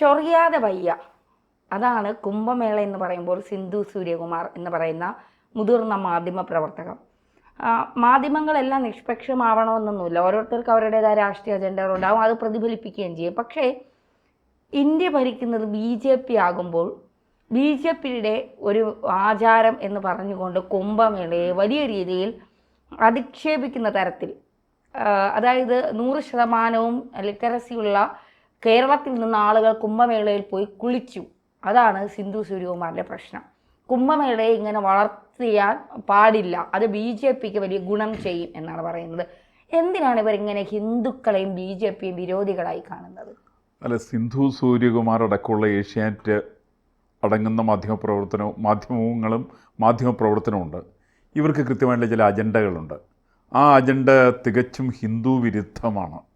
ചൊറിയാതെ വയ്യ. അതാണ് കുംഭമേള എന്ന് പറയുമ്പോൾ സിന്ധു സൂര്യകുമാർ എന്ന് പറയുന്ന മുതിർന്ന മാധ്യമ പ്രവർത്തകം മാധ്യമങ്ങളെല്ലാം നിഷ്പക്ഷമാവണമെന്നൊന്നുമില്ല. ഓരോരുത്തർക്കും അവരുടേതായ രാഷ്ട്രീയ അജണ്ടകൾ അജണ്ടകളുണ്ടാവും അത് പ്രതിഫലിപ്പിക്കുകയും ചെയ്യും. പക്ഷേ ഇന്ത്യ ഭരിക്കുന്നത് ബി ജെ പി ആകുമ്പോൾ ബി ജെ പിയുടെ ഒരു ആചാരം എന്ന് പറഞ്ഞുകൊണ്ട് കുംഭമേളയെ വലിയ രീതിയിൽ അധിക്ഷേപിക്കുന്ന തരത്തിൽ അതായത് നൂറ് ശതമാനവും ലിറ്ററസിയുള്ള കേരളത്തിൽ നിന്ന് ആളുകൾ കുംഭമേളയിൽ പോയി കുളിച്ചു. അതാണ് സിന്ധു സൂര്യകുമാറിന്റെ പ്രശ്നം. കുംഭമേളയെ ഇങ്ങനെ വളർത്തിയാൽ പാടില്ല. അത് ബി ജെ പിക്ക് വലിയ ഗുണം ചെയ്യും എന്നാണ് പറയുന്നത്. എന്തിനാണ് ഇവരിങ്ങനെ ഹിന്ദുക്കളെയും ബി ജെ പിയും വിരോധികളായി കാണുന്നത്? അല്ല സിന്ധു സൂര്യകുമാർ അടക്കമുള്ള ഏഷ്യാനെറ്റ് അടങ്ങുന്ന മാധ്യമപ്രവർത്തനവും മാധ്യമങ്ങളും മാധ്യമപ്രവർത്തനമുണ്ട് ഇവർക്ക് കൃത്യമായിട്ടുള്ള ചില അജണ്ടകളുണ്ട്. ആ അജണ്ട തികച്ചും ഹിന്ദു വിരുദ്ധമാണ്.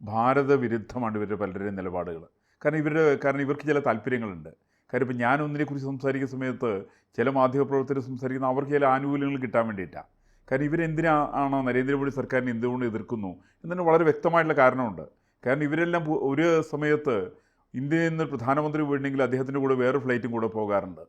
ഭാരത വിരുദ്ധമാണ് ഇവരുടെ പലരുടെയും നിലപാടുകൾ. കാരണം ഇവരുടെ കാരണം ഇവർക്ക് ചില താല്പര്യങ്ങളുണ്ട്. കാര്യം ഇപ്പം ഞാൻ ഒന്നിനെക്കുറിച്ച് സംസാരിക്കുന്ന സമയത്ത് ചില മാധ്യമപ്രവർത്തകർ സംസാരിക്കുന്ന അവർക്ക് ചില ആനുകൂല്യങ്ങൾ കിട്ടാൻ വേണ്ടിയിട്ടാണ് കാരണം ഇവരെന്തിനാ ആണോ നരേന്ദ്രമോദി സർക്കാരിനെ എന്തുകൊണ്ട് എതിർക്കുന്നു എന്നതിന് വളരെ വ്യക്തമായിട്ടുള്ള കാരണമുണ്ട്. കാരണം ഇവരെല്ലാം ഒരു സമയത്ത് ഇന്ത്യയിൽ നിന്ന് പ്രധാനമന്ത്രി വീണ്ടെങ്കിൽ അദ്ദേഹത്തിന്റെ കൂടെ വേറെ ഫ്ലൈറ്റും കൂടെ പോകാറുണ്ട്.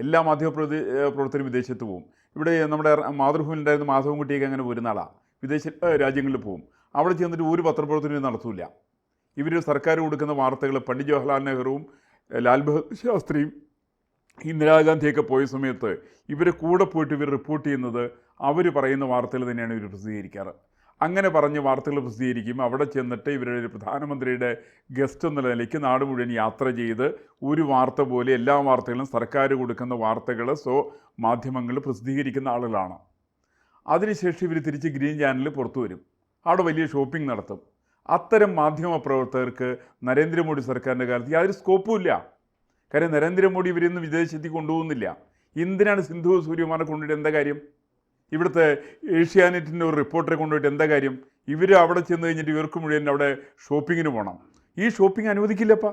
എല്ലാ മാധ്യമപ്രവർത്തി ഏഹ് പ്രവർത്തകരും വിദേശത്ത് പോകും ഇവിടെ നമ്മുടെ മാതൃഭൂമിയിലുണ്ടായിരുന്ന മാധവൻകുട്ടിയൊക്കെ അങ്ങനെ വരുന്ന ആളാണ് വിദേശ രാജ്യങ്ങളിൽ പോകും അവിടെ ചെന്നിട്ട് ഒരു പത്രപ്രവർത്തനം നടത്തൂല. ഇവർ സർക്കാർ കൊടുക്കുന്ന വാർത്തകൾ പണ്ഡിറ്റ് ജവഹർലാൽ നെഹ്റുവും ലാൽ ബഹദൂർ ശാസ്ത്രിയും ഇന്ദിരാഗാന്ധിയൊക്കെ പോയ സമയത്ത് ഇവരെ കൂടെ പോയിട്ട് ഇവർ റിപ്പോർട്ട് ചെയ്യുന്നത് അവർ പറയുന്ന വാർത്തകൾ തന്നെയാണ് ഇവർ പ്രസിദ്ധീകരിക്കാറ്. അങ്ങനെ പറഞ്ഞ് വാർത്തകൾ പ്രസിദ്ധീകരിക്കും. അവിടെ ചെന്നിട്ട് ഇവരുടെ പ്രധാനമന്ത്രിയുടെ ഗസ്റ്റ് എന്ന നിലയ്ക്ക് നാട് മുഴുവൻ യാത്ര ചെയ്ത് ഒരു വാർത്ത പോലെ എല്ലാ വാർത്തകളും സർക്കാർ കൊടുക്കുന്ന വാർത്തകൾ സോ മാധ്യമങ്ങൾ പ്രസിദ്ധീകരിക്കുന്ന ആളുകളാണ്. അതിനുശേഷം ഇവർ തിരിച്ച് ഗ്രീൻ ചാനലിൽ പുറത്തു വരും. അവിടെ വലിയ ഷോപ്പിംഗ് നടത്തും. അത്തരം മാധ്യമ പ്രവർത്തകർക്ക് നരേന്ദ്രമോദി സർക്കാരിന്റെ കാലത്ത് യാതൊരു സ്കോപ്പും ഇല്ല. കാര്യം നരേന്ദ്രമോദി ഇവരൊന്നും വിദേശത്തേക്ക് കൊണ്ടുപോകുന്നില്ല. എന്തിനാണ് സിന്ധു സൂര്യമാരെ കൊണ്ടുപോയിട്ട് എന്താ കാര്യം? ഇവിടുത്തെ ഏഷ്യാനെറ്റിന്റെ ഒരു റിപ്പോർട്ടറെ കൊണ്ടുപോയിട്ട് എന്താ കാര്യം? ഇവർ അവിടെ ചെന്ന് കഴിഞ്ഞിട്ട് ഇവർക്ക് മുഴുവൻ അവിടെ ഷോപ്പിങ്ങിന് പോകണം. ഈ ഷോപ്പിംഗ് അനുവദിക്കില്ലപ്പ.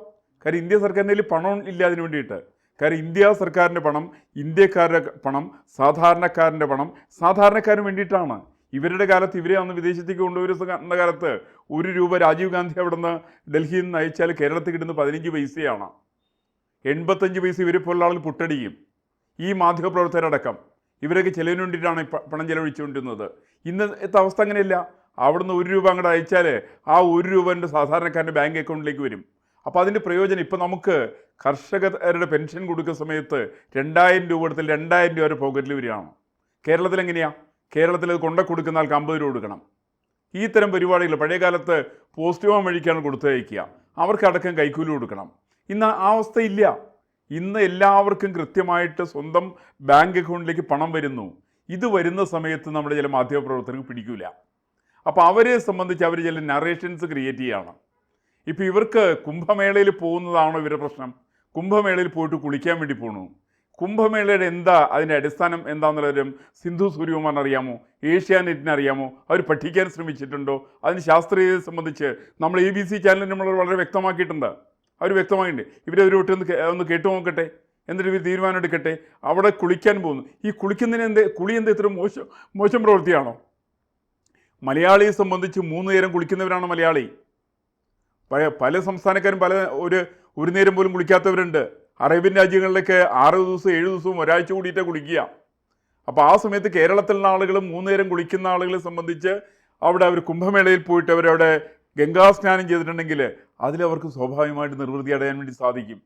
കാര്യം ഇന്ത്യ സർക്കാരിന്റെ കയ്യിൽ പണം ഇല്ല അതിന് വേണ്ടിയിട്ട്. കാര്യം ഇന്ത്യ സർക്കാരിന്റെ പണം ഇന്ത്യക്കാരുടെ പണം സാധാരണക്കാരന്റെ പണം സാധാരണക്കാരന് വേണ്ടിയിട്ടാണ്. ഇവരുടെ കാലത്ത് ഇവരെ അന്ന് വിദേശത്തേക്ക് കൊണ്ടുവരുന്ന കാലത്ത് ഒരു രൂപ രാജീവ് ഗാന്ധി അവിടുന്ന് ഡൽഹിയിൽ നിന്ന് അയച്ചാൽ കേരളത്തിൽ കിട്ടുന്ന പതിനഞ്ച് പൈസയാണ്. എൺപത്തഞ്ച് പൈസ ഇവരെ പോലുള്ള ആളുകൾ പുട്ടടിയും. ഈ മാധ്യമപ്രവർത്തകരടക്കം. ഇവരൊക്കെ ചെലവിന് വേണ്ടിയിട്ടാണ് പണം ചെലവഴിച്ചുകൊണ്ടിരുന്നത്. ഇന്നത്തെ അവസ്ഥ അങ്ങനെയല്ല. അവിടുന്ന് ഒരു രൂപ അങ്ങോട്ട് അയച്ചാൽ ആ ഒരു രൂപ എന്റെ സാധാരണക്കാരന്റെ ബാങ്ക് അക്കൗണ്ടിലേക്ക് വരും. അപ്പോൾ അതിന്റെ പ്രയോജനം ഇപ്പോൾ നമുക്ക് കർഷകരുടെ പെൻഷൻ കൊടുക്കുന്ന സമയത്ത് രണ്ടായിരം രൂപ എടുത്ത് രണ്ടായിരം രൂപ വരെ പോക്കറ്റിൽ വരികയാണ്. കേരളത്തിൽ എങ്ങനെയാണ് കേരളത്തിൽ അത് കൊണ്ട കൊടുക്കുന്ന ആൾക്ക് അമ്പത് രൂപ കൊടുക്കണം. ഈ തരം പരിപാടികൾ പഴയകാലത്ത് പോസ്റ്റ് വാൻ വഴിക്കാണ് കൊടുത്തയക്കുക. അവർക്ക് അടക്കം കൈക്കൂലി കൊടുക്കണം. ഇന്ന് ആ അവസ്ഥയില്ല. ഇന്ന് എല്ലാവർക്കും കൃത്യമായിട്ട് സ്വന്തം ബാങ്ക് അക്കൗണ്ടിലേക്ക് പണം വരുന്നു. ഇത് വരുന്ന സമയത്ത് നമ്മുടെ ചില മാധ്യമപ്രവർത്തകർക്ക് പിടിക്കില്ല അപ്പോൾ അവരെ സംബന്ധിച്ച് അവർ ചില നറേഷൻസ് ക്രിയേറ്റ് ചെയ്യുകയാണ് ഇപ്പോൾ ഇവർക്ക് കുംഭമേളയിൽ പോകുന്നതാണോ ഇവരുടെ പ്രശ്നം? കുംഭമേളയിൽ പോയിട്ട് കുളിക്കാൻ വേണ്ടി പോകണു കുംഭമേളയുടെ എന്താ അതിന്റെ അടിസ്ഥാനം എന്താണെന്നുള്ളവരും സിന്ധു സൂര്യകുമാർ അറിയാമോ? ഏഷ്യാനെറ്റിന് അറിയാമോ? അവർ പഠിക്കാൻ ശ്രമിച്ചിട്ടുണ്ടോ? അതിന് ശാസ്ത്രീയതയെ സംബന്ധിച്ച് നമ്മൾ എ ബി സി ചാനലിൽ നമ്മൾ വളരെ വ്യക്തമാക്കിയിട്ടുണ്ട്. അവർ വ്യക്തമാക്കിയിട്ടുണ്ട് ഇവരെ ഒരു വട്ടം ഒന്ന് ഒന്ന് കേട്ടു നോക്കട്ടെ. എന്നിട്ട് ഇവർ തീരുമാനം എടുക്കട്ടെ. അവിടെ കുളിക്കാൻ പോകുന്നു. ഈ കുളിക്കുന്നതിന് എന്ത് കുളി എന്ത് ഇത്ര മോശം മോശം പ്രവൃത്തിയാണോ? മലയാളിയെ സംബന്ധിച്ച് മൂന്ന് നേരം കുളിക്കുന്നവരാണ് മലയാളി? പല പല സംസ്ഥാനക്കാരും പല ഒരു ഒരു നേരം പോലും കുളിക്കാത്തവരുണ്ട്. അറേബ്യൻ രാജ്യങ്ങളിലൊക്കെ ആറ് ദിവസം ഏഴ് ദിവസവും ഒരാഴ്ച കൂടിയിട്ട് കുളിക്കുക. അപ്പോൾ ആ സമയത്ത് കേരളത്തിലുള്ള ആളുകൾ മൂന്ന് നേരം കുളിക്കുന്ന ആളുകളെ സംബന്ധിച്ച് അവിടെ അവർ കുംഭമേളയിൽ പോയിട്ട് അവരവിടെ ഗംഗാ സ്നാനം ചെയ്തിട്ടുണ്ടെങ്കിൽ അതിലവർക്ക് സ്വാഭാവികമായിട്ട് നിർവൃത്തി അടയാൻ വേണ്ടി സാധിക്കും.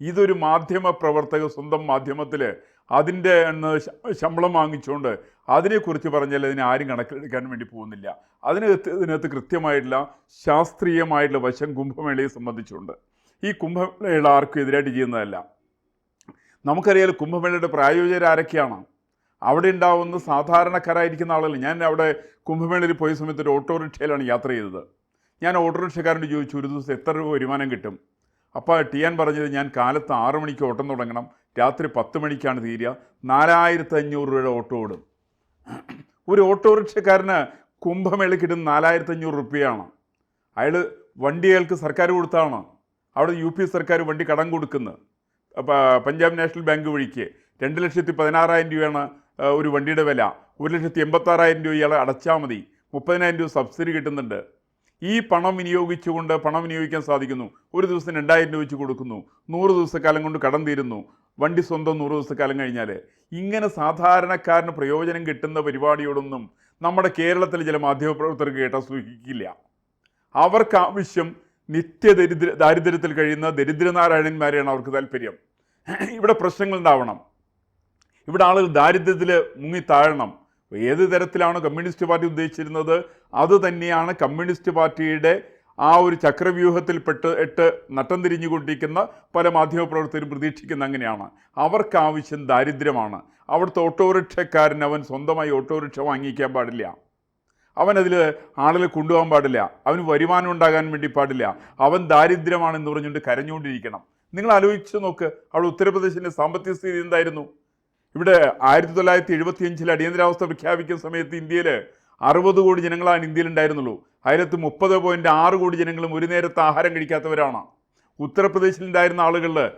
ഇതൊരു മാധ്യമ പ്രവർത്തക സ്വന്തം മാധ്യമത്തിൽ അതിന്റെ ശമ്പളം വാങ്ങിച്ചുകൊണ്ട് അതിനെക്കുറിച്ച് പറഞ്ഞാൽ അതിനെ ആരും കണക്കിലെടുക്കാൻ വേണ്ടി പോകുന്നില്ല. അതിനകത്ത് ഇതിനകത്ത് കൃത്യമായിട്ടുള്ള ശാസ്ത്രീയമായിട്ടുള്ള വശം കുംഭമേളയെ സംബന്ധിച്ചുണ്ട്. ഈ കുംഭമേള ആർക്കും എതിരായിട്ട് ചെയ്യുന്നതല്ല. നമുക്കറിയാലോ കുംഭമേളയുടെ പ്രായോജകർ ആരൊക്കെയാണ്? അവിടെ ഉണ്ടാവുന്ന സാധാരണക്കാരായിരിക്കുന്ന ആളല്ല ഞാൻ അവിടെ കുംഭമേളയിൽ പോയ സമയത്ത് ഒരു ഓട്ടോറിക്ഷയിലാണ് യാത്ര ചെയ്തത്. ഞാൻ ഓട്ടോറിക്ഷക്കാരനോട് ചോദിച്ചു ഒരു ദിവസം എത്ര രൂപ വരുമാനം കിട്ടും? അപ്പോൾ ടിയാൻ പറഞ്ഞത് ഞാൻ കാലത്ത് ആറ് മണിക്ക് ഓട്ടം തുടങ്ങണം. രാത്രി പത്ത് മണിക്കാണ് തീരുക. നാലായിരത്തി അഞ്ഞൂറ് രൂപയുടെ ഓട്ടോ ഓടും. ഒരു ഓട്ടോറിക്ഷക്കാരന് കുംഭമേളയ്ക്ക് കിട്ടുന്ന നാലായിരത്തി അഞ്ഞൂറ് റുപ്യയാണ് അയാൾ വണ്ടി അയാൾക്ക് സർക്കാർ കൊടുത്താണ് അവിടെ യു പി സർക്കാർ വണ്ടി കടം കൊടുക്കുന്നത് അപ്പോൾ പഞ്ചാബ് നാഷണൽ ബാങ്ക് വഴിക്ക് രണ്ട് ലക്ഷത്തി പതിനാറായിരം രൂപയാണ് ഒരു വണ്ടിയുടെ വില. ഒരു ലക്ഷത്തി എൺപത്താറായിരം രൂപ ഇയാൾ അടച്ചാൽ മതി. മുപ്പതിനായിരം രൂപ സബ്സിഡി കിട്ടുന്നുണ്ട്. ഈ പണം വിനിയോഗിച്ചുകൊണ്ട് പണം വിനിയോഗിക്കാൻ സാധിക്കുന്നു. ഒരു ദിവസം രണ്ടായിരം രൂപ വെച്ച് കൊടുക്കുന്നു. നൂറ് ദിവസക്കാലം കൊണ്ട് കടം തീരുന്നു. വണ്ടി സ്വന്തം നൂറ് ദിവസക്കാലം കഴിഞ്ഞാൽ ഇങ്ങനെ സാധാരണക്കാരന് പ്രയോജനം കിട്ടുന്ന പരിപാടിയോടൊന്നും നമ്മുടെ കേരളത്തിലെ ചില മാധ്യമപ്രവർത്തകർക്ക് കേട്ടാൽ സൂചിക്കില്ല അവർക്ക് ആവശ്യം നിത്യദരിദ്ര ദാരിദ്ര്യത്തിൽ കഴിയുന്ന ദരിദ്രനാരായണന്മാരെയാണ് അവർക്ക് താല്പര്യം ഇവിടെ പ്രശ്നങ്ങൾ ഉണ്ടാവണം. ഇവിടെ ആളുകൾ ദാരിദ്ര്യത്തിൽ മുങ്ങി താഴണം. ഏത് തരത്തിലാണ് കമ്മ്യൂണിസ്റ്റ് പാർട്ടി ഉദ്ദേശിച്ചിരുന്നത്? അത് തന്നെയാണ് കമ്മ്യൂണിസ്റ്റ് പാർട്ടിയുടെ ആ ഒരു ചക്രവ്യൂഹത്തിൽ പെട്ട് ഇട്ട് നട്ടം തിരിഞ്ഞുകൊണ്ടിരിക്കുന്ന പല മാധ്യമപ്രവർത്തകരും പ്രതീക്ഷിക്കുന്ന അങ്ങനെയാണ്. അവർക്ക് ആവശ്യം ദാരിദ്ര്യമാണ്. അവിടുത്തെ ഓട്ടോറിക്ഷക്കാരൻ അവൻ സ്വന്തമായി ഓട്ടോറിക്ഷ വാങ്ങിക്കാൻ പാടില്ല. അവനതിൽ ആളുകളെ കൊണ്ടുപോകാൻ പാടില്ല. അവന് വരുമാനം ഉണ്ടാകാൻ വേണ്ടി പാടില്ല. അവൻ ദാരിദ്ര്യമാണെന്ന് പറഞ്ഞുകൊണ്ട് കരഞ്ഞുകൊണ്ടിരിക്കണം. നിങ്ങൾ ആലോചിച്ച് നോക്ക് അവിടെ ഉത്തർപ്രദേശിന്റെ സാമ്പത്തിക സ്ഥിതി എന്തായിരുന്നു? ഇവിടെ ആയിരത്തി തൊള്ളായിരത്തി എഴുപത്തി അഞ്ചിൽ അടിയന്തരാവസ്ഥ പ്രഖ്യാപിക്കുന്ന സമയത്ത് ഇന്ത്യയിൽ അറുപത് കോടി ജനങ്ങളാണ് ഇന്ത്യയിൽ ഉണ്ടായിരുന്നുള്ളൂ ആയിരത്തി മുപ്പത് പോയിന്റ് ആറ് കോടി ജനങ്ങളും ഒരു നേരത്തെ ആഹാരം കഴിക്കാത്തവരാണ്. ഉത്തർപ്രദേശിലുണ്ടായിരുന്ന ആളുകളിൽ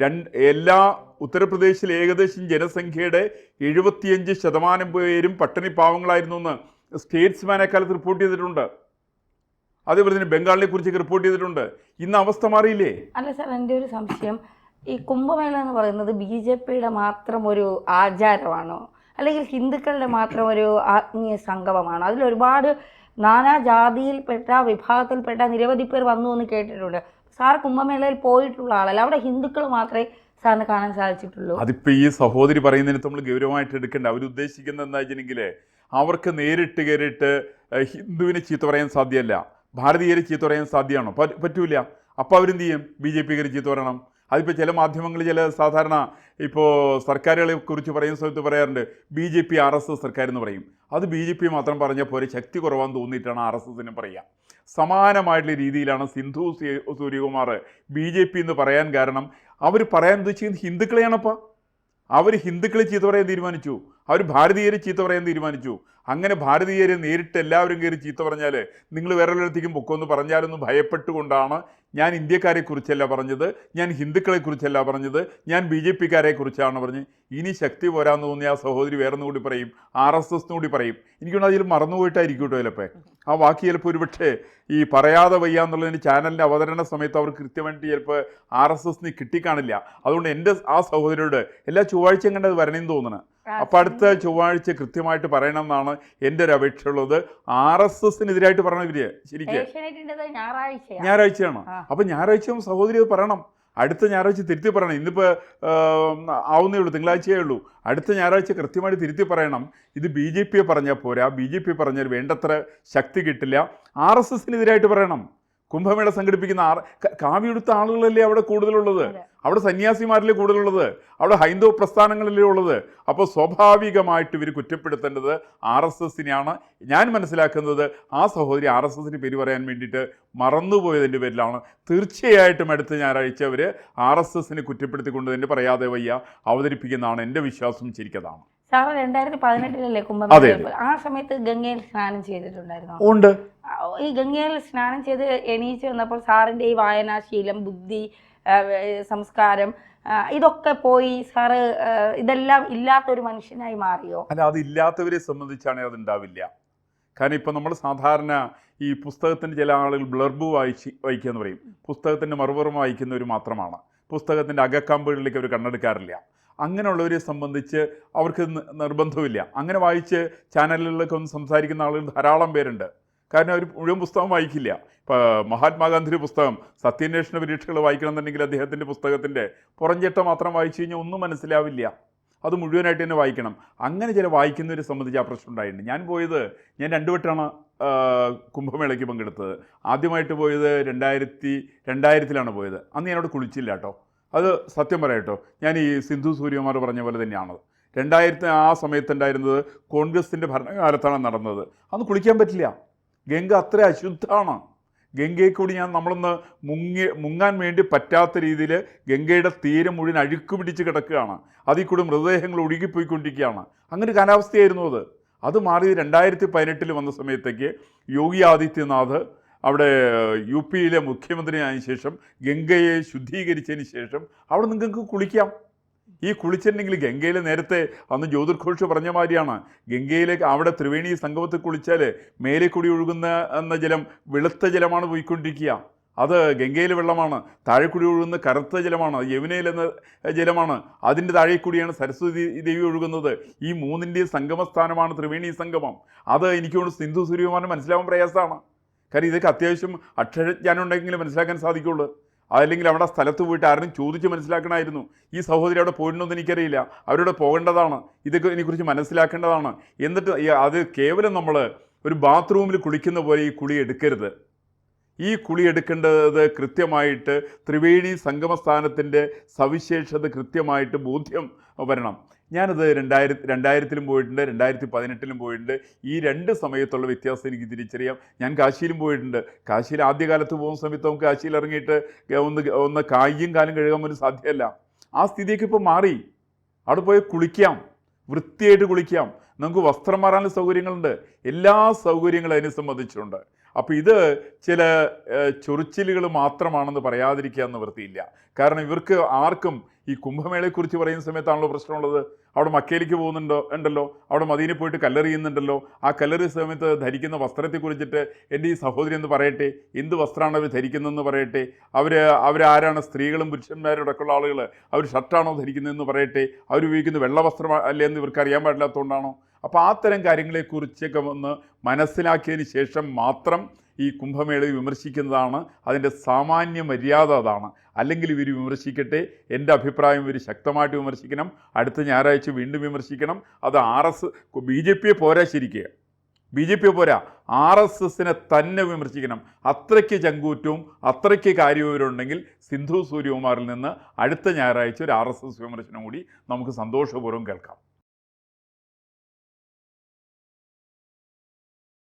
രണ്ട് എല്ലാ ഉത്തർപ്രദേശിൽ ഏകദേശം ജനസംഖ്യയുടെ എഴുപത്തിയഞ്ച് ശതമാനം പേരും പട്ടിണി പാവങ്ങളായിരുന്നു എന്ന് സ്റ്റേറ്റ്സ്മാൻ അക്കാലത്ത് റിപ്പോർട്ട് ചെയ്തിട്ടുണ്ട്. അതേപോലെ തന്നെ ബംഗാളിനെ കുറിച്ചൊക്കെ റിപ്പോർട്ട് ചെയ്തിട്ടുണ്ട്. ഇന്ന് അവസ്ഥ മാറിയില്ലേ? അല്ല സാർ എന്റെ ഒരു സംശയം. ഈ കുംഭമേള എന്ന് പറയുന്നത് ബി ജെ പിയുടെ മാത്രം ഒരു ആചാരമാണോ? അല്ലെങ്കിൽ ഹിന്ദുക്കളുടെ മാത്രം ഒരു ആത്മീയ സംഗമമാണോ? അതിൽ ഒരുപാട് നാനാ ജാതിയിൽപ്പെട്ട വിഭാഗത്തിൽപ്പെട്ട നിരവധി പേർ വന്നു എന്ന് കേട്ടിട്ടുണ്ട്. സാർ കുംഭമേളയിൽ പോയിട്ടുള്ള ആളല്ല. അവിടെ ഹിന്ദുക്കൾ മാത്രമേ സാറിന് കാണാൻ സാധിച്ചിട്ടുള്ളൂ. അതിപ്പോൾ ഈ സഹോദരി പറയുന്നതിന് നമ്മൾ ഗൗരവമായിട്ട് എടുക്കേണ്ട. അവരുദ്ദേശിക്കുന്നത് എന്താ വെച്ചിട്ടുണ്ടെങ്കിൽ അവർക്ക് നേരിട്ട് കയറിയിട്ട് ഹിന്ദുവിനെ ചീത്ത പറയാൻ സാധ്യമല്ല ഭാരതീയരെ ചീത്ത പറയാൻ സാധ്യമാണോ? പറ്റൂല. അപ്പോൾ അവരെന്ത് ചെയ്യും? ബി ജെ പിക്കാർ ചീത്ത പറയണം. അതിപ്പോൾ ചില മാധ്യമങ്ങൾ ചില സാധാരണ ഇപ്പോൾ സർക്കാരുകളെ കുറിച്ച് പറയുന്ന സമയത്ത് പറയാറുണ്ട് B J P R S S സർക്കാർ എന്ന് പറയും. അത് ബി ജെ പി മാത്രം പറഞ്ഞാൽ പോരെ ശക്തി കുറവാന്ന് തോന്നിയിട്ടാണ് ആർ എസ് എസിനും പറയുക സമാനമായിട്ടുള്ള രീതിയിലാണ് Sindhu Suryakumar B J P എന്ന് പറയാൻ കാരണം അവർ പറയാൻ ഉദ്ദേശിക്കുന്നത് ഹിന്ദുക്കളെയാണപ്പോൾ അവർ ഹിന്ദുക്കളെ ചീത്ത പറയാൻ തീരുമാനിച്ചു. അവർ ഭാരതീയരെ ചീത്ത പറയാൻ തീരുമാനിച്ചു. അങ്ങനെ ഭാരതീയരെ നേരിട്ട് എല്ലാവരും കയറി ചീത്ത പറഞ്ഞാൽ നിങ്ങൾ വേറെ ഒരിടത്തേക്കും പൊക്കമെന്ന് പറഞ്ഞാലൊന്ന് ഭയപ്പെട്ടുകൊണ്ടാണ് ഞാൻ ഇന്ത്യക്കാരെ കുറിച്ചല്ല പറഞ്ഞത് ഞാൻ ഹിന്ദുക്കളെ കുറിച്ചല്ല പറഞ്ഞത് ഞാൻ ബി ജെ പിക്കാരെ കുറിച്ചാണ് പറഞ്ഞത്. ഇനി ശക്തി പോരാന്ന് തോന്നിയ ആ സഹോദരി വേറെ കൂടി പറയും ആർ എസ് എസ് കൂടി പറയും. എനിക്കൊന്നും അതിൽ മറന്നുപോയിട്ടായിരിക്കും കേട്ടോ ചിലപ്പോൾ ആ വാക്ക് ചിലപ്പോൾ ഒരുപക്ഷെ ഈ പറയാതെ വയ്യ എന്നുള്ളതിന് ചാനലിന്റെ അവതരണ സമയത്ത് അവർ കൃത്യമായിട്ട് ചിലപ്പോൾ ആർ എസ് എസിന് കിട്ടിക്കാണില്ല. അതുകൊണ്ട് എന്റെ ആ സഹോദരിയോട് എല്ലാ ചൊവ്വാഴ്ചയും കണ്ടത് വരണമെന്ന് തോന്നണം. അപ്പോൾ അടുത്ത ചൊവ്വാഴ്ച കൃത്യമായിട്ട് പറയണം എന്നാണ് എന്റെ ഒരു അപേക്ഷയുള്ളത്. ആർ എസ് എസിനെതിരായിട്ട് പറയണം ഇവർ ശരിക്കും. ഞായറാഴ്ചയാണ്. അപ്പം ഞായറാഴ്ച സഹോദരി അത് പറയണം. അടുത്ത ഞായറാഴ്ച തിരുത്തി പറയണം. ഇന്നിപ്പോൾ ആവുന്നേ ഉള്ളൂ തിങ്കളാഴ്ചയേ ഉള്ളൂ. അടുത്ത ഞായറാഴ്ച കൃത്യമായിട്ട് തിരുത്തി പറയണം. ഇത് ബി ജെ പിയെ പറഞ്ഞാൽ പോരാ. ബി ജെ പി പറഞ്ഞാൽ വേണ്ടത്ര ശക്തി കിട്ടില്ല. ആർ എസ് എസിനെതിരായിട്ട് പറയണം. കുംഭമേള സംഘടിപ്പിക്കുന്ന ആർ കാവ്യെടുത്ത ആളുകളല്ലേ അവിടെ കൂടുതലുള്ളത്? അവിടെ സന്യാസിമാരിലെ കൂടുതലുള്ളത്? അവിടെ ഹൈന്ദവ പ്രസ്ഥാനങ്ങളിലേ ഉള്ളത്? അപ്പോൾ സ്വാഭാവികമായിട്ട് ഇവർ കുറ്റപ്പെടുത്തേണ്ടത് ആർ എസ് എസിനെയാണ്. ഞാൻ മനസ്സിലാക്കുന്നത് ആ സഹോദരി ആർ എസ് എസിന് പേര് പറയാൻ വേണ്ടിയിട്ട് മറന്നുപോയതിന്റെ പേരിലാണ്. തീർച്ചയായിട്ടും അടുത്ത ഞായറാഴ്ച അവർ ആർ എസ് എസിനെ കുറ്റപ്പെടുത്തിക്കൊണ്ട് തന്നെ പറയാതെ വയ്യ അവതരിപ്പിക്കുന്നതാണ് എന്റെ വിശ്വാസം ശരിക്കതാണ് സാറ് രണ്ടായിരത്തി പതിനെട്ടിലല്ലേ കുംഭമേള ആ സമയത്ത് ഗംഗയിൽ സ്നാനം ചെയ്തിട്ടുണ്ടായിരുന്നു? ഉണ്ട്. ഈ ഗംഗയിൽ സ്നാനം ചെയ്ത് എണീച്ച് വന്നപ്പോൾ സാറിന്റെ ഈ വായനാശീലം ബുദ്ധി സംസ്കാരം ഇതൊക്കെ പോയി സാറ് ഇതെല്ലാം ഇല്ലാത്തൊരു മനുഷ്യനായി മാറിയോ? അല്ല അത് അതില്ലാത്തവരെ സംബന്ധിച്ചാണ് അത് ഉണ്ടാവില്ല കാരണം ഇപ്പം നമ്മൾ സാധാരണ ഈ പുസ്തകത്തിന്റെ ചില ആളുകൾ ബ്ലർബ് വായിച്ച് വായിക്കുക എന്ന് പറയും. പുസ്തകത്തിന്റെ മറുപുറം വായിക്കുന്നവർ മാത്രമാണ്. പുസ്തകത്തിന്റെ അകക്കമ്പുകളിലേക്ക് അവർ കണ്ണെടുക്കാറില്ല. അങ്ങനെയുള്ളവരെ സംബന്ധിച്ച് അവർക്ക് നിർബന്ധമില്ല അങ്ങനെ വായിച്ച് ചാനലുകളിലൊക്കെ ഒന്ന് സംസാരിക്കുന്ന ആളുകൾ ധാരാളം പേരുണ്ട്. കാരണം അവർ മുഴുവൻ പുസ്തകം വായിക്കില്ല. ഇപ്പോൾ മഹാത്മാഗാന്ധിയുടെ പുസ്തകം സത്യാന്വേഷണ പരീക്ഷകൾ വായിക്കണമെന്നുണ്ടെങ്കിൽ അദ്ദേഹത്തിന്റെ പുസ്തകത്തിന്റെ പുറംചട്ട മാത്രം വായിച്ചു കഴിഞ്ഞാൽ ഒന്നും മനസ്സിലാവില്ല. അത് മുഴുവനായിട്ട് തന്നെ വായിക്കണം. അങ്ങനെ ചില വായിക്കുന്നവരെ സംബന്ധിച്ച് ആ പ്രശ്നം ഉണ്ടായിട്ടുണ്ട്. ഞാൻ പോയത് ഞാൻ രണ്ടു വട്ടമാണ് കുംഭമേളയ്ക്ക് പങ്കെടുത്തത്. ആദ്യമായിട്ട് പോയത് രണ്ടായിരത്തി രണ്ടായിരത്തിലാണ് പോയത്. അന്ന് ഞാനവിടെ കുളിച്ചില്ല കേട്ടോ. അത് സത്യം പറയാം കേട്ടോ. ഞാൻ ഈ സിന്ധു സൂര്യകുമാർ പറഞ്ഞ പോലെ തന്നെയാണ്. രണ്ടായിരത്തി ആ സമയത്തുണ്ടായിരുന്നത് കോൺഗ്രസിന്റെ ഭരണകാലത്താണ് നടന്നത്. അന്ന് കുളിക്കാൻ പറ്റില്ല. ഗംഗ അത്ര അശുദ്ധമാണ്. ഗംഗയെ കൂടി ഞാൻ നമ്മളൊന്ന് മുങ്ങി മുങ്ങാൻ വേണ്ടി പറ്റാത്ത രീതിയിൽ ഗംഗയുടെ തീരം മുഴുവൻ അഴുക്ക് പിടിച്ച് കിടക്കുകയാണ്. അതിൽ കൂടി മൃതദേഹങ്ങൾ ഒഴുകിപ്പോയിക്കൊണ്ടിരിക്കുകയാണ്. അങ്ങനെ കാലാവസ്ഥയായിരുന്നു അത്. അത് മാറി രണ്ടായിരത്തി പതിനെട്ടിൽ വന്ന സമയത്തേക്ക് യോഗി ആദിത്യനാഥ് അവിടെ യു പിയിലെ മുഖ്യമന്ത്രിയായ ശേഷം ഗംഗയെ ശുദ്ധീകരിച്ചതിന് ശേഷം അവിടെ നിങ്ങൾക്ക് കുളിക്കാം. ഈ കുളിച്ചിട്ടുണ്ടെങ്കിൽ ഗംഗയിൽ നേരത്തെ അന്ന് ജ്യോതിർഘോഷ് പറഞ്ഞ മാതിരിയാണ്. ഗംഗയിലേക്ക് അവിടെ ത്രിവേണി സംഗമത്തിൽ കുളിച്ചാൽ മേലെ കൂടി ഒഴുകുന്ന എന്ന ജലം വെളുത്ത ജലമാണ് പോയിക്കൊണ്ടിരിക്കുക. അത് ഗംഗയിലെ വെള്ളമാണ്. താഴെ കൂടി ഒഴുകുന്ന കറുത്ത ജലമാണ്. യമുനയിൽ എന്ന ജലമാണ്. അതിന്റെ താഴെ കൂടിയാണ് സരസ്വതി ദേവി ഒഴുകുന്നത്. ഈ മൂന്നിന്റെയും സംഗമസ്ഥാനമാണ് ത്രിവേണി സംഗമം. അത് എനിക്കുകൊണ്ട് സിന്ധു സൂര്യകുമാരൻ മനസ്സിലാവാൻ പ്രയാസമാണ്. കാര്യം ഇതൊക്കെ അത്യാവശ്യം അക്ഷരജ്ഞാനം ഉണ്ടെങ്കിൽ മനസ്സിലാക്കാൻ സാധിക്കുള്ളൂ. അതല്ലെങ്കിൽ അവിടെ സ്ഥലത്ത് പോയിട്ട് ആരും ചോദിച്ച് മനസ്സിലാക്കണമായിരുന്നു. ഈ സഹോദരി അവിടെ പോയിട്ടുണ്ടെന്ന് എനിക്കറിയില്ല. അവരോട് പോകേണ്ടതാണ്. ഇതൊക്കെ ഇതിനെക്കുറിച്ച് മനസ്സിലാക്കേണ്ടതാണ്. എന്നിട്ട് അത് കേവലം നമ്മൾ ഒരു ബാത്റൂമിൽ കുളിക്കുന്ന പോലെ ഈ കുളി എടുക്കരുത്. ഈ കുളി എടുക്കേണ്ടത് കൃത്യമായിട്ട് ത്രിവേണി സംഗമസ്ഥാനത്തിന്റെ സവിശേഷത കൃത്യമായിട്ട് ബോധ്യം വരണം. ഞാനത് രണ്ടായിരത്തി രണ്ടായിരത്തിലും പോയിട്ടുണ്ട് രണ്ടായിരത്തി പതിനെട്ടിലും പോയിട്ടുണ്ട്. ഈ രണ്ട് സമയത്തുള്ള വ്യത്യാസം എനിക്ക് തിരിച്ചറിയാം. ഞാൻ കാശിയിലും പോയിട്ടുണ്ട്. കാശിയിൽ ആദ്യകാലത്ത് പോകുന്ന സമയത്ത് നമുക്ക് കാശിയിൽ ഇറങ്ങിയിട്ട് ഒന്ന് ഒന്ന് കായും കാലം കഴുകാൻ പോലും സാധ്യമല്ല. ആ സ്ഥിതിയൊക്കെ ഇപ്പോൾ മാറി. അവിടെ പോയി കുളിക്കാം. വൃത്തിയായിട്ട് കുളിക്കാം. നമുക്ക് വസ്ത്രം മാറാനുള്ള സൗകര്യങ്ങളുണ്ട്. എല്ലാ സൗകര്യങ്ങളും അതിനെ സംബന്ധിച്ചുണ്ട് അപ്പോൾ ഇത് ചില ചൊറിച്ചിലുകൾ മാത്രമാണെന്ന് പറയാതിരിക്കുക വൃത്തിയില്ല. കാരണം ഇവർക്ക് ആർക്കും ഈ കുംഭമേളയെക്കുറിച്ച് പറയുന്ന സമയത്താണല്ലോ പ്രശ്നമുള്ളത്. അവിടെ മക്കയിലേക്ക് പോകുന്നുണ്ടോ ഉണ്ടല്ലോ? അവിടെ മദീനയിൽ പോയിട്ട് കല്ലെറിയുന്നുണ്ടല്ലോ ആ കല്ലറി സമയത്ത് ധരിക്കുന്ന വസ്ത്രത്തെക്കുറിച്ചിട്ട് എന്റെ ഈ സഹോദരി എന്ന് പറയട്ടെ? എന്ത് വസ്ത്രമാണ് അവർ ധരിക്കുന്നതെന്ന് പറയട്ടെ? അവർ അവരാരാണ് സ്ത്രീകളും പുരുഷന്മാരും അടക്കമുള്ള ആളുകൾ അവർ ഷർട്ടാണോ ധരിക്കുന്നതെന്ന് പറയട്ടെ? അവർ ഉപയോഗിക്കുന്ന വെള്ള വസ്ത്രം അല്ലേ എന്ന് ഇവർക്ക് അറിയാൻ പാടില്ലാത്തതുകൊണ്ടാണോ? അപ്പോൾ ആ തരം കാര്യങ്ങളെക്കുറിച്ചൊക്കെ ഒന്ന് മനസ്സിലാക്കിയതിന് ശേഷം മാത്രം ഈ കുംഭമേളയെ വിമർശിക്കുന്നതാണ്. അതിന്റെ സാമാന്യ മര്യാദ അതാണ്. അല്ലെങ്കിൽ ഇവർ വിമർശിക്കട്ടെ എന്റെ അഭിപ്രായം ഇവർ ശക്തമായിട്ട് വിമർശിക്കണം അടുത്ത ഞായറാഴ്ച വീണ്ടും വിമർശിക്കണം. അത് ആർ എസ് ബി ജെ പിയെ പോരാ ശരിക്കുക ബി ജെ പി പോരാ. ആർ എസ് എസിനെ തന്നെ വിമർശിക്കണം. അത്രയ്ക്ക് ചങ്കൂറ്റവും അത്രയ്ക്ക് കാര്യവിവരമുണ്ടെങ്കിൽ സിന്ധു സൂര്യകുമാറിൽ നിന്ന് അടുത്ത ഞായറാഴ്ച ഒരു ആർ എസ് എസ് വിമർശനം കൂടി നമുക്ക് സന്തോഷപൂർവം കേൾക്കാം.